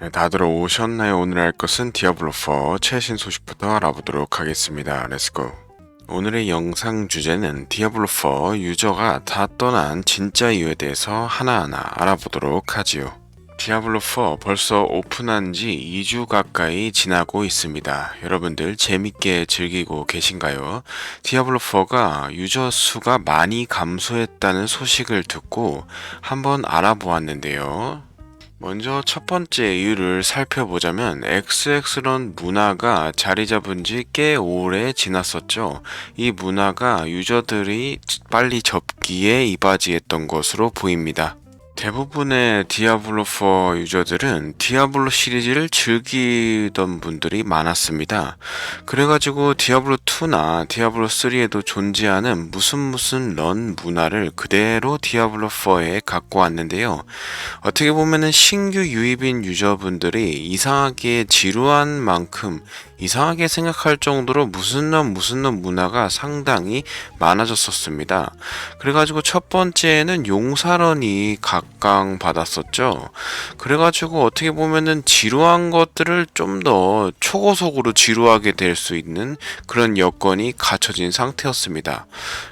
네, 다들 오셨나요? 오늘 할 것은 디아블로4 최신 소식부터 알아보도록 하겠습니다. 렛츠고. 오늘의 영상 주제는 디아블로4 유저가 다 떠난 진짜 이유에 대해서 하나하나 알아보도록 하지요. 디아블로4 벌써 오픈한 지 2주 가까이 지나고 있습니다. 여러분들 재밌게 즐기고 계신가요? 디아블로4가 유저 수가 많이 감소했다는 소식을 듣고 한번 알아보았는데요. 먼저 첫 번째 이유를 살펴보자면 XX런 문화가 자리 잡은 지 꽤 오래 지났었죠. 이 문화가 유저들이 빨리 접기에 이바지했던 것으로 보입니다. 대부분의 디아블로4 유저들은 디아블로 시리즈를 즐기던 분들이 많았습니다. 그래가지고 디아블로2나 디아블로3에도 존재하는 무슨 무슨 런 문화를 그대로 디아블로4에 갖고 왔는데요. 어떻게 보면은 신규 유입인 유저분들이 이상하게 지루한 만큼 이상하게 생각할 정도로 무슨 놈 무슨 놈 문화가 상당히 많아졌었습니다. 그래가지고 첫 번째는 용사런이 각 광받았었죠. 그래가지고 어떻게 보면은 지루한 것들을 좀 더 초고속으로 지루하게 될 수 있는 그런 여건이 갖춰진 상태였습니다.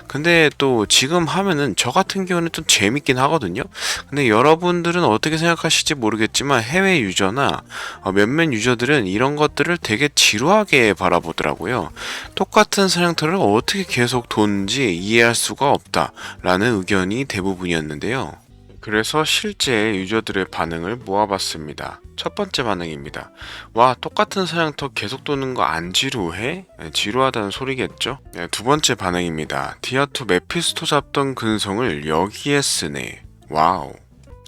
근데 또 지금 하면은 저 같은 경우는 좀 재밌긴 하거든요. 근데 여러분들은 어떻게 생각하실지 모르겠지만 해외 유저나 어, 몇몇 유저들은 이런 것들을 되게 지루하게 바라보더라고요. 똑같은 사냥터를 어떻게 계속 도는지 이해할 수가 없다라는 의견이 대부분이었는데요. 그래서 실제 유저들의 반응을 모아봤습니다. 첫 번째 반응입니다. 와, 똑같은 사냥터 계속 도는 거 안 지루해? 네, 지루하다는 소리겠죠? 네, 두 번째 반응입니다. 디아2 메피스토 잡던 근성을 여기에 쓰네. 와우.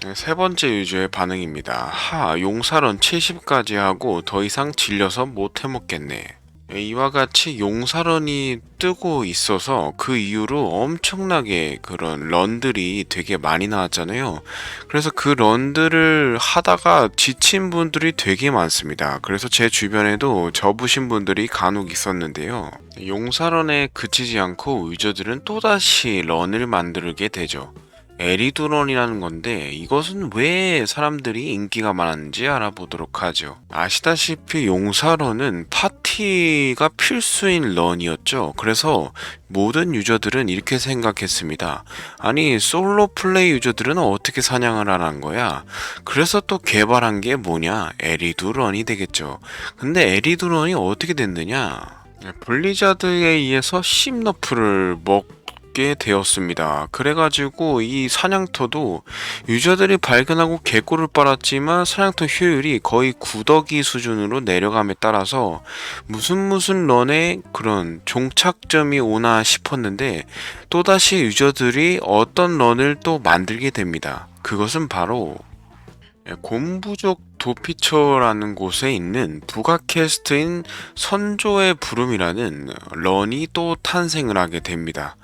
네, 세 번째 유저의 반응입니다. 하, 용사론 70까지 하고 더 이상 질려서 못 해먹겠네. 이와 같이 용사런이 뜨고 있어서 그 이후로 엄청나게 그런 런들이 되게 많이 나왔잖아요. 그래서 그 런들을 하다가 지친 분들이 되게 많습니다. 그래서 제 주변에도 접으신 분들이 간혹 있었는데요. 용사런에 그치지 않고 유저들은 또다시 런을 만들게 되죠. 에리두런이라는 건데 이것은 왜 사람들이 인기가 많은지 알아보도록 하죠. 아시다시피 용사런은 파티가 필수인 런이었죠. 그래서 모든 유저들은 이렇게 생각했습니다. 아니 솔로 플레이 유저들은 어떻게 사냥을 하는 거야? 그래서 또 개발한 게 뭐냐? 에리두런이 되겠죠. 근데 에리두런이 어떻게 됐느냐? 블리자드에 의해서 심너프를 먹 게 되었습니다. 그래가지고 이 사냥터도 유저들이 발견하고 개꿀을 빨았지만 사냥터 효율이 거의 구더기 수준으로 내려감에 따라서 무슨 무슨 런에 그런 종착점이 오나 싶었는데 또다시 유저들이 어떤 런을 또 만들게 됩니다. 그것은 바로 곰부족 도피처라는 곳에 있는 부가캐스트인 선조의 부름이라는 런이 또 탄생을 하게 됩니다.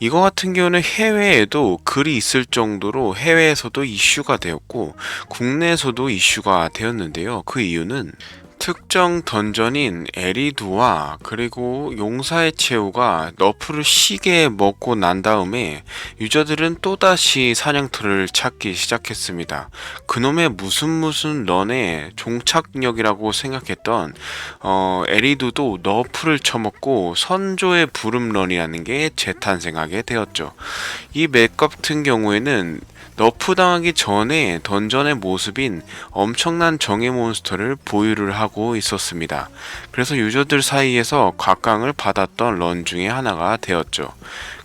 이거 같은 경우는 해외에도 글이 있을 정도로 해외에서도 이슈가 되었고 국내에서도 이슈가 되었는데요. 그 이유는 특정 던전인 에리두와 그리고 용사의 최후가 너프를 시게 먹고 난 다음에 유저들은 또다시 사냥터를 찾기 시작했습니다. 그놈의 무슨 무슨 런의 종착역이라고 생각했던 어, 에리두도 너프를 쳐먹고 선조의 부름런이라는 게 재탄생하게 되었죠. 이 맵 같은 경우에는 너프 당하기 전에 던전의 모습인 엄청난 정예 몬스터를 보유를 하고 있었습니다. 그래서 유저들 사이에서 각광을 받았던 런 중에 하나가 되었죠.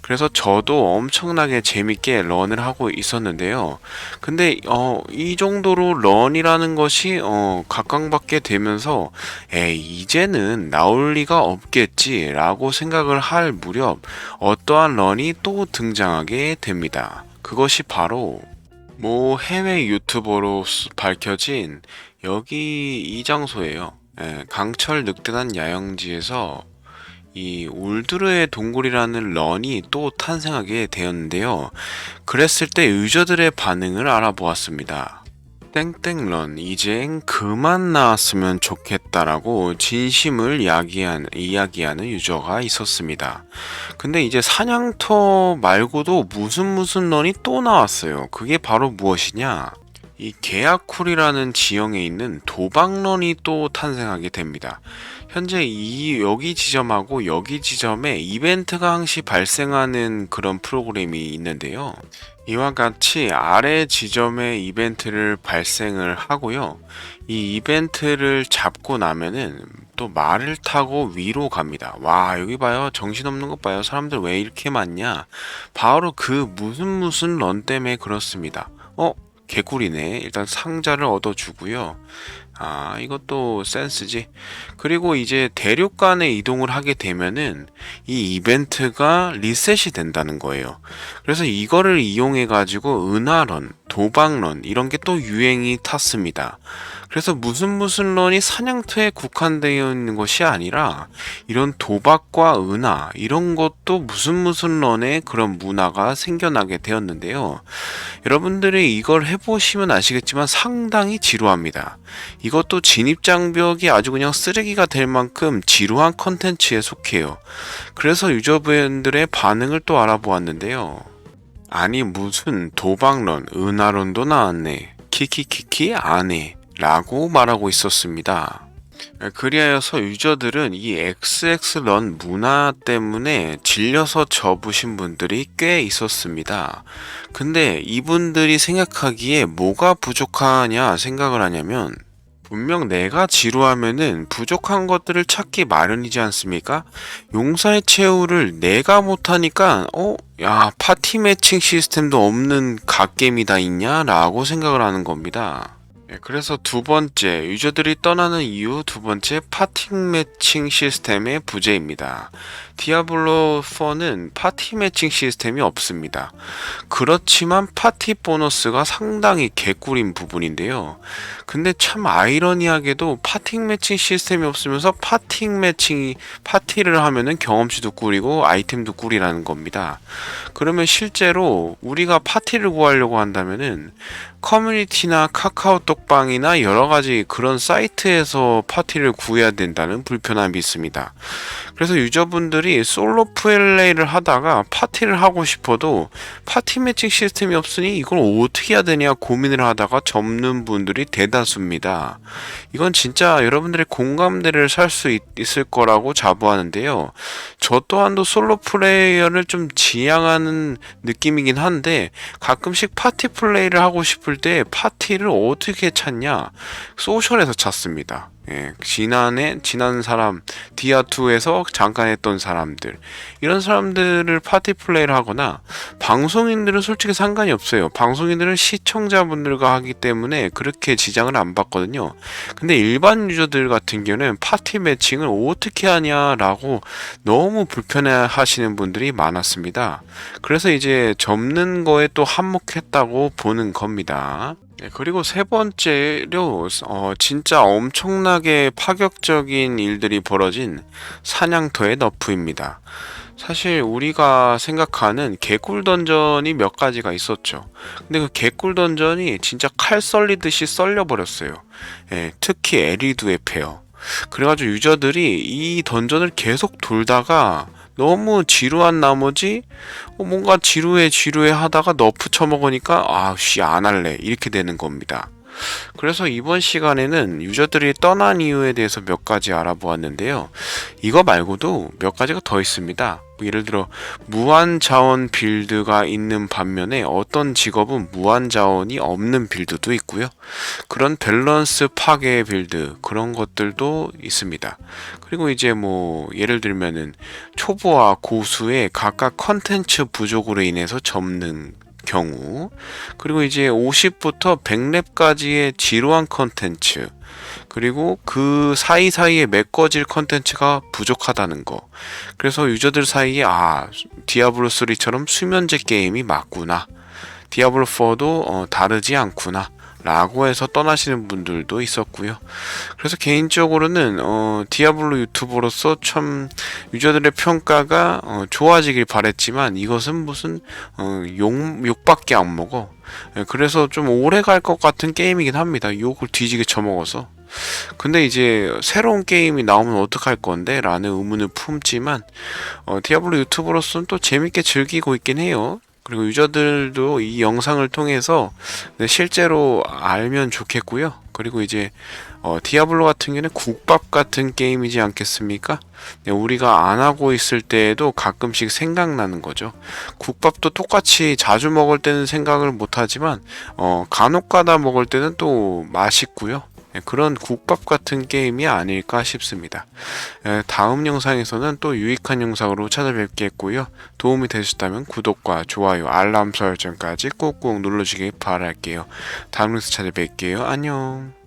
그래서 저도 엄청나게 재밌게 런을 하고 있었는데요. 근데 어, 이 정도로 런이라는 것이 어, 각광받게 되면서 에이 이제는 나올 리가 없겠지라고 생각을 할 무렵 어떠한 런이 또 등장하게 됩니다. 그것이 바로 모 해외 유튜버로 밝혀진 여기 이 장소예요. 예, 강철 늑대단 야영지에서 이 울드르의 동굴이라는 런이 또 탄생하게 되었는데요. 그랬을 때 유저들의 반응을 알아보았습니다. 땡땡런 이젠 그만 나왔으면 좋겠다라고 진심을 이야기한, 이야기하는 유저가 있었습니다. 근데 이제 사냥터 말고도 무슨 무슨 런이 또 나왔어요. 그게 바로 무엇이냐? 이 계약쿨이라는 지형에 있는 도박런이 또 탄생하게 됩니다. 현재 이 여기 지점하고 여기 지점에 이벤트가 항시 발생하는 그런 프로그램이 있는데요. 이와 같이 아래 지점에 이벤트를 발생을 하고요. 이 이벤트를 잡고 나면은 또 말을 타고 위로 갑니다. 와, 여기 봐요. 정신없는 것 봐요. 사람들 왜 이렇게 많냐? 바로 그 무슨 무슨 런 때문에 그렇습니다. 어? 개꿀이네. 일단 상자를 얻어주고요. 아, 이것도 센스지. 그리고 이제 대륙 간에 이동을 하게 되면은 이 이벤트가 리셋이 된다는 거예요. 그래서 이거를 이용해 가지고 은하런, 도박런 이런 게 또 유행이 탔습니다. 그래서 무슨 무슨 런이 사냥터에 국한되어 있는 것이 아니라 이런 도박과 은하 이런 것도 무슨 무슨 런의 그런 문화가 생겨나게 되었는데요. 여러분들이 이걸 해보시면 아시겠지만 상당히 지루합니다. 이것도 진입장벽이 아주 그냥 쓰레기가 될 만큼 지루한 컨텐츠에 속해요. 그래서 유저분들의 반응을 또 알아보았는데요. 아니 무슨 도박론, 은하론도 나왔네. 키키키키 안해. 라고 말하고 있었습니다. 그리하여서 유저들은 이 XX런 문화 때문에 질려서 접으신 분들이 꽤 있었습니다. 근데 이분들이 생각하기에 뭐가 부족하냐 생각을 하냐면 분명 내가 지루하면은 부족한 것들을 찾기 마련이지 않습니까? 용사의 최후를 내가 못하니까 어? 야 파티 매칭 시스템도 없는 갓겜이 다 있냐? 라고 생각을 하는 겁니다. 네, 그래서 두 번째, 유저들이 떠나는 이유 두 번째, 파티 매칭 시스템의 부재입니다. 디아블로 4는 파티 매칭 시스템이 없습니다. 그렇지만 파티 보너스가 상당히 개꿀인 부분인데요. 근데 참 아이러니하게도 파티 매칭 시스템이 없으면서 파티 매칭이 파티를 하면은 경험치도 꿀이고 아이템도 꿀이라는 겁니다. 그러면 실제로 우리가 파티를 구하려고 한다면은 커뮤니티나 카카오톡방이나 여러 가지 그런 사이트에서 파티를 구해야 된다는 불편함이 있습니다. 그래서 유저분들 이 솔로 플레이를 하다가 파티를 하고 싶어도 파티 매칭 시스템이 없으니 이걸 어떻게 해야 되냐 고민을 하다가 접는 분들이 대다수입니다. 이건 진짜 여러분들의 공감대를 살 수 있을 거라고 자부하는데요. 저 또한도 솔로 플레이어를 좀 지향하는 느낌이긴 한데 가끔씩 파티 플레이를 하고 싶을 때 파티를 어떻게 찾냐 소셜에서 찾습니다. 예, 지난해 지난 사람 디아2에서 잠깐 했던 사람들. 이런 사람들을 파티 플레이를 하거나 방송인들은 솔직히 상관이 없어요. 방송인들은 시청자분들과 하기 때문에 그렇게 지장을 안 받거든요. 근데 일반 유저들 같은 경우는 파티 매칭을 어떻게 하냐라고 너무 불편해 하시는 분들이 많았습니다. 그래서 이제 접는 거에 또 한몫했다고 보는 겁니다 네, 그리고 세 번째로 어, 진짜 엄청나게 파격적인 일들이 벌어진 사냥터의 너프입니다. 사실 우리가 생각하는 개꿀 던전이 몇 가지가 있었죠. 근데 그 개꿀 던전이 진짜 칼 썰리듯이 썰려버렸어요. 예, 특히 에리두의 페어. 그래가지고 유저들이 이 던전을 계속 돌다가 너무 지루한 나머지 어, 뭔가 지루해 지루해 하다가 너프 쳐먹으니까 아씨 안 할래 이렇게 되는 겁니다. 그래서 이번 시간에는 유저들이 떠난 이유에 대해서 몇 가지 알아보았는데요. 이거 말고도 몇 가지가 더 있습니다. 뭐 예를 들어 무한 자원 빌드가 있는 반면에 어떤 직업은 무한 자원이 없는 빌드도 있고요. 그런 밸런스 파괴 빌드 그런 것들도 있습니다. 그리고 이제 뭐 예를 들면은 초보와 고수의 각각 컨텐츠 부족으로 인해서 접는 경우 그리고 이제 50부터 100렙까지의 지루한 컨텐츠 그리고 그 사이사이에 메꿔질 컨텐츠가 부족하다는 거. 그래서 유저들 사이에 아 디아블로 3처럼 수면제 게임이 맞구나. 디아블로 4도 어, 다르지 않구나 라고 해서 떠나시는 분들도 있었고요. 그래서 개인적으로는 어, 디아블로 유튜버로서 참 유저들의 평가가 어, 좋아지길 바랬지만 이것은 무슨 어, 욕, 욕밖에 안 먹어. 예, 그래서 좀 오래 갈 것 같은 게임이긴 합니다. 욕을 뒤지게 쳐먹어서. 근데 이제 새로운 게임이 나오면 어떡할 건데? 라는 의문을 품지만 어, 디아블로 유튜버로서는 또 재밌게 즐기고 있긴 해요. 그리고 유저들도 이 영상을 통해서 네, 실제로 알면 좋겠고요. 그리고 이제 어, 디아블로 같은 경우는 국밥 같은 게임이지 않겠습니까? 네, 우리가 안 하고 있을 때에도 가끔씩 생각나는 거죠. 국밥도 똑같이 자주 먹을 때는 생각을 못 하지만 어, 간혹가다 먹을 때는 또 맛있고요. 네, 그런 국밥 같은 게임이 아닐까 싶습니다. 에, 다음 영상에서는 또 유익한 영상으로 찾아뵙겠고요. 도움이 되셨다면 구독과 좋아요, 알람 설정까지 꾹꾹 눌러주길 바랄게요. 다음 영상 찾아뵐게요. 안녕.